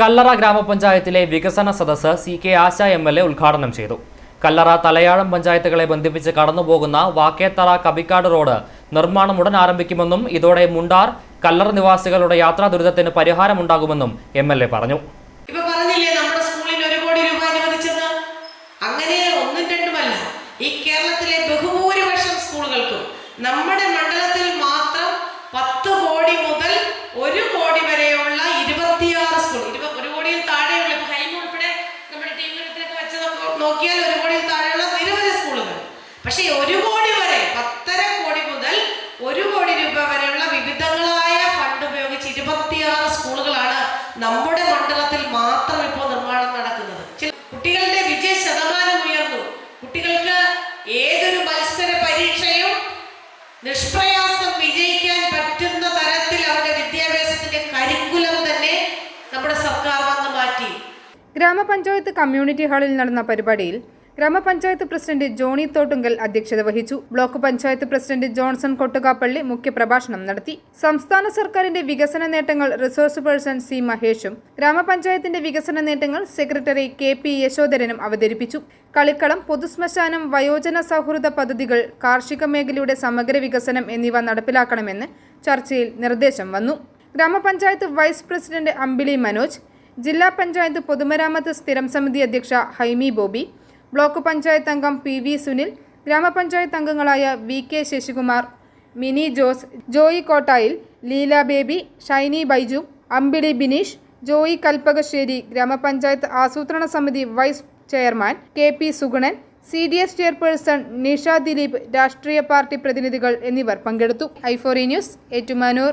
കല്ലറ ഗ്രാമപഞ്ചായത്തിലെ വികസന സദസ്സ് C K Asha M L A ഉദ്ഘാടനം ചെയ്തു. കല്ലറ തലയാഴം പഞ്ചായത്തുകളെ ബന്ധിപ്പിച്ച് കടന്നുപോകുന്ന വാക്കേത്തറ കബിക്കാട് റോഡ് നിർമ്മാണം ഉടൻ ആരംഭിക്കുമെന്നും ഇതോടെ മുണ്ടാർ കല്ലറ നിവാസികളുടെ യാത്രാ ദുരിതത്തിന് പരിഹാരമുണ്ടാകുമെന്നും എം എൽ എ പറഞ്ഞു. നമ്മുടെ മണ്ഡലത്തിൽ മാത്രം പത്ത് കോടി മുതൽ ഒരു കോടി വരെയുള്ള ഇരുപത്തിയാറ് സ്കൂൾ ഇരുപ- ഒരു കോടിയിൽ താഴെയുള്ള ഇപ്പൊ ഹൈമ ഉൾപ്പെടെ നമ്മുടെ ടീമിനത്തിലൊക്കെ വെച്ച് നോക്ക- നോക്കിയാൽ ഒരു കോടിയിൽ താഴെയുള്ള നിരവധി സ്കൂളുകൾ. പക്ഷേ ഒരു കോടി വരെ പത്തര കോടി മുതൽ ഒരു കോടി രൂപ വരെയുള്ള വിവിധങ്ങളായ ഫണ്ട് ഉപയോഗിച്ച് ഇരുപത്തിയാറ് സ്കൂളുകളാണ് നമ്മുടെ മണ്ഡലത്തിൽ മാത്രം ഇപ്പോൾ നിർമ്മാണം നടക്കുന്നത്. ചില കുട്ടികളുടെ വിജയ ശതമാനം ഉയർന്നു. കുട്ടികൾക്ക് ഏതൊരു മത്സര പരീക്ഷയും നിഷ്പ്രയാസം വിജയിക്കാൻ പറ്റുന്ന തരത്തിൽ അവരുടെ വിദ്യാഭ്യാസത്തിന്റെ കരിക്കുലം തന്നെ നമ്മുടെ സർക്കാർ ഗ്രാമപഞ്ചായത്ത് കമ്മ്യൂണിറ്റി ഹാളിൽ നടന്ന പരിപാടിയിൽ ഗ്രാമപഞ്ചായത്ത് പ്രസിഡന്റ് ജോണി തോട്ടുങ്കൽ അധ്യക്ഷത വഹിച്ചു. ബ്ലോക്ക് പഞ്ചായത്ത് പ്രസിഡന്റ് ജോൺസൺ കൊട്ടുകാപ്പള്ളി മുഖ്യപ്രഭാഷണം നടത്തി. സംസ്ഥാന സർക്കാരിന്റെ വികസന നേട്ടങ്ങൾ റിസോഴ്സ് പേഴ്സൺ സി മഹേഷും ഗ്രാമപഞ്ചായത്തിന്റെ വികസന നേട്ടങ്ങൾ സെക്രട്ടറി കെ പി യശോധരനും അവതരിപ്പിച്ചു. കളിക്കളം പൊതുശ്മശാനം വയോജന സൗഹൃദ പദ്ധതികൾ കാർഷിക മേഖലയുടെ സമഗ്ര വികസനം എന്നിവ നടപ്പിലാക്കണമെന്ന് ചർച്ചയിൽ നിർദ്ദേശം വന്നു. ഗ്രാമപഞ്ചായത്ത് വൈസ് പ്രസിഡന്റ് അമ്പിളി മനോജ് ജില്ലാ പഞ്ചായത്ത് പൊതുമരാമത്ത് സ്ഥിരം സമിതി അധ്യക്ഷ ഹൈമി ബോബി ബ്ലോക്ക് പഞ്ചായത്ത് അംഗം പി വി സുനിൽ ഗ്രാമപഞ്ചായത്ത് അംഗങ്ങളായ വി കെ ശശികുമാർ മിനി ജോസ് ജോയി കോട്ടായിൽ ലീല ബേബി ഷൈനി ബൈജു അമ്പിളി ബിനീഷ് ജോയി കൽപ്പകശ്ശേരി ഗ്രാമപഞ്ചായത്ത് ആസൂത്രണ സമിതി vice chairman K P Suguna C D S chairperson Nisha Dileep രാഷ്ട്രീയ പാർട്ടി പ്രതിനിധികൾ എന്നിവർ പങ്കെടുത്തു. ഐഫോറി ന്യൂസ് ഏറ്റുമാനൂർ.